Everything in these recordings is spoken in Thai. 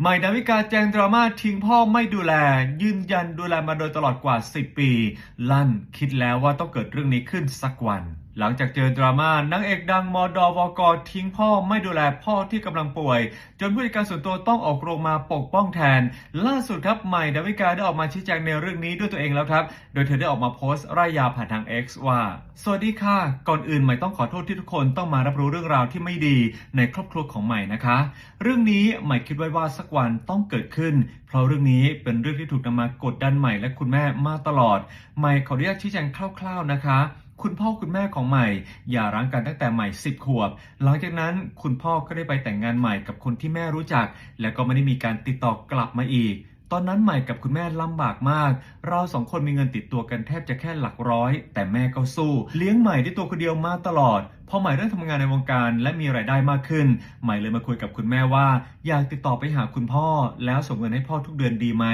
ใหม่ดาวิกาแจงดราม่าทิ้งพ่อไม่ดูแล ยืนยันดูแลมาโดยตลอดกว่า 10 ปี ลั่นคิดแล้วว่าต้องเกิดเรื่องนี้ขึ้นสักวันหลังจากเจอดราม่านางเอกดังมอดอวกทิ้งพ่อไม่ดูแลพ่อที่กำลังป่วย จนผู้จัดการส่วนตัวต้องออกโรงมาปกป้องแทน ล่าสุดครับใหม่ดาวิกาได้ออกมาชี้แจงในเรื่องนี้ด้วยตัวเองแล้วครับ โดยเธอได้ออกมาโพสต์ร่ายยาวผ่านทาง X ว่า สวัสดีค่ะ ก่อนอื่นใหม่ต้องขอโทษที่ทุกคนต้องมารับรู้เรื่องราวที่ไม่ดีในครอบครัวของใหม่นะคะ เรื่องนี้ใหม่คิดไว้ว่าสักวันต้องเกิดขึ้น เพราะเรื่องนี้เป็นเรื่องที่ถูกนำมากดดันใหม่และคุณแม่มาตลอด ใหม่ขออนุญาตชี้แจงคร่าว ๆนะคะ คุณพ่อคุณแม่ของใหม่อย่าร้างกันตั้งแต่ใหม่ 10 ขวบ หลังจากนั้นคุณพ่อก็ได้ไปแต่งงานใหม่กับคนที่แม่รู้จัก และก็ไม่ได้มีการติดต่อกลับมาอีกตอนนั้นใหม่กับคุณแม่ลำบากมาก เราสองคนมีเงินติดตัวกันแทบจะแค่หลักร้อย แต่แม่ก็สู้ เลี้ยงใหม่ด้วยตัวคนเดียวมาตลอด พอใหม่เริ่มทำงานในวงการและมีรายได้มากขึ้น ใหม่เลยมาคุยกับคุณแม่ว่า อยากติดต่อไปหาคุณพ่อ แล้วส่งเงินให้พ่อทุกเดือนดีไหม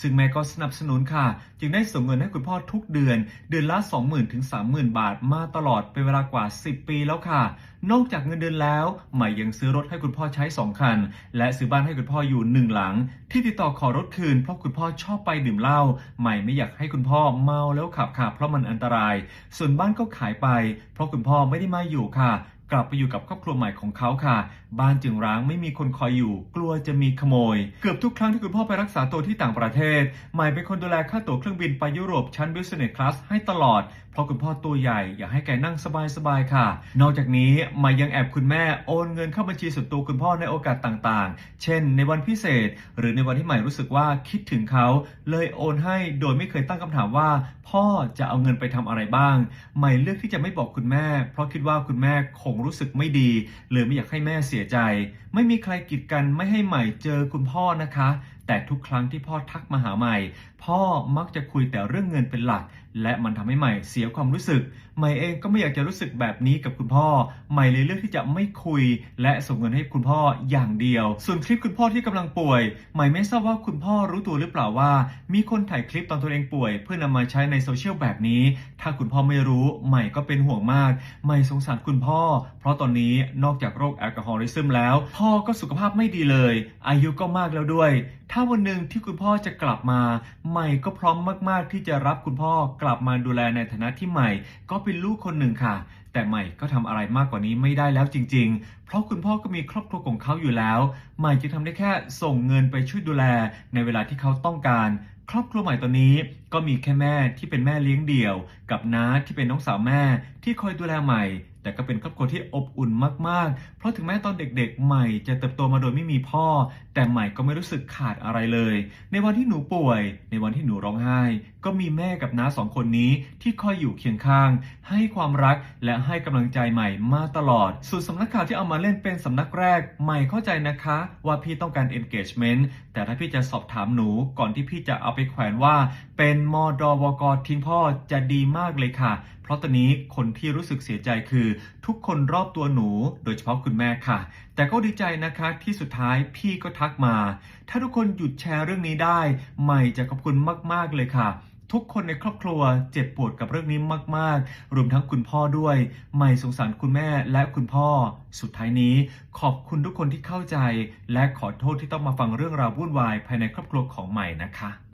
ซึ่งแม่ก็สนับสนุนค่ะ จึงได้ส่งเงินให้คุณพ่อทุกเดือน เดือนละ 20,000ถึง30,000 บาทมาตลอดเป็นเวลากว่า 10 ปีแล้วค่ะ นอกจากเงินเดือนแล้วใหม่ยังซื้อรถให้คุณพ่อใช้ 2 คัน และซื้อบ้านให้คุณพ่ออยู่หนึ่งหลัง ที่ติดต่อขอรถคืนเพราะคุณพ่อชอบไปดื่มเหล้าใหม่ไม่อยากให้คุณพ่อเมาแล้วขับค่ะเพราะมันอันตราย ส่วนบ้านก็ขายไป เพราะคุณพ่อไม่ได้มาอยู่ค่ะ กลับไปอยู่กับครอบครัวใหม่ของเขาค่ะ บ้านจึงร้างไม่มีคนคอยอยู่ กลัวจะมีขโมย เกือบทุกครั้งที่คุณพ่อไปรักษาตัวที่ต่างประเทศใหม่เป็นคนดูแลค่าตั๋วเครื่องบินไปยุโรปชั้น Business Class ให้ตลอด เพราะคุณพ่อตัวใหญ่อยากให้แกนั่งสบายๆค่ะ นอกจากนี้ใหม่ยังแอบคุณแม่โอนเงินเข้าบัญชีส่วนตัวคุณพ่อในโอกาสต่างๆ เช่น ในวันพิเศษ หรือในวันที่ใหม่รู้สึกว่าคิดถึงเขาเลยโอนให้โดยไม่เคยตั้งคำถามว่า พ่อจะเอาเงินไปทำอะไรบ้าง ใหม่เลือกที่จะไม่บอกคุณแม่ เพราะคิดว่าคุณแม่คงรู้สึกไม่ดีเลยไม่อยากให้แม่เสียใจ ไม่มีใครกีดกันไม่ให้ใหม่เจอคุณพ่อนะคะ แต่ทุกครั้งที่พ่อทักมาหาใหม่ พ่อมักจะคุยแต่เรื่องเงินเป็นหลักและมันทำให้ใหม่เสียความรู้สึก ใหม่เองก็ไม่อยากจะรู้สึกแบบนี้กับคุณพ่อ ใหม่เลยเลือกที่จะไม่คุย และส่งเงินให้คุณพ่ออย่างเดียว ส่วนคลิปคุณพ่อที่กำลังป่วย ใหม่ไม่ทราบว่าคุณพ่อรู้ตัวหรือเปล่าว่า มีคนถ่ายคลิปตอนตัวเองป่วย เพื่อนำมาใช้ในโซเชียลแบบนี้ ถ้าคุณพ่อไม่รู้ ใหม่ก็เป็นห่วงมาก ใหม่สงสารคุณพ่อ เพราะตอนนี้นอกจากโรคแอลกอฮอลิซึมแล้ว พ่อก็สุขภาพไม่ดีเลย อายุก็มากแล้วด้วย ถ้าวันหนึ่งที่คุณพ่อจะกลับมา ใหม่ก็พร้อมมาก ๆ ที่จะรับคุณพ่อกลับมาดูแลในฐานะที่ใหม่ ก็เป็นลูกคนหนึ่งค่ะ แต่ใหม่ก็ทำอะไรมากกว่านี้ไม่ได้แล้วจริง ๆ เพราะคุณพ่อก็มีครอบครัวของเขาอยู่แล้ว ใหม่จึงทำได้แค่ส่งเงินไปช่วยดูแลในเวลาที่เขาต้องการ ครอบครัวใหม่ตอนนี้ก็มีแค่แม่ที่เป็นแม่เลี้ยงเดี่ยว กับน้าที่เป็นน้องสาวแม่ที่คอยดูแลใหม่ แต่ก็เป็นครอบครัวที่อบอุ่นมากๆ เพราะถึงแม้ตอนเด็กๆ ใหม่จะเติบโตมาโดยไม่มีพ่อ แต่ใหม่ก็ไม่รู้สึกขาดอะไรเลย ในวันที่หนูป่วย ในวันที่หนูร้องไห้ ก็มีแม่กับน้าสองคนนี้ที่คอยอยู่เคียงข้าง ให้ความรักและให้กำลังใจใหม่มาตลอดส่วนสำนักข่าวที่เอามาเล่นเป็นสำนักแรก ใหม่เข้าใจนะคะ ว่าพี่ต้องการ engagement แต่ถ้าพี่จะสอบถามหนูก่อนที่พี่จะเอาไปแขวนว่า เป็นมอดอวกทิ้งพ่อจะดีมากเลยค่ะ เพราะตอนนี้คนที่รู้สึกเสียใจคือ ทุกคนรอบตัวหนู โดยเฉพาะคุณแม่ค่ะ แต่ก็ดีใจนะคะที่สุดท้ายพี่ก็ทักมา ถ้าทุกคนหยุดแชร์เรื่องนี้ได้ ใหม่จะขอบคุณมาก ๆ เลยค่ะทุกคนในครอบครัวเจ็บปวดกับเรื่องนี้มาก ๆ รวมทั้งคุณพ่อด้วยใหม่สงสารคุณแม่และคุณพ่อ สุดท้ายนี้ ขอบคุณทุกคนที่เข้าใจ และขอโทษที่ต้องมาฟังเรื่องราววุ่นวายภายในครอบครัวของใหม่นะคะ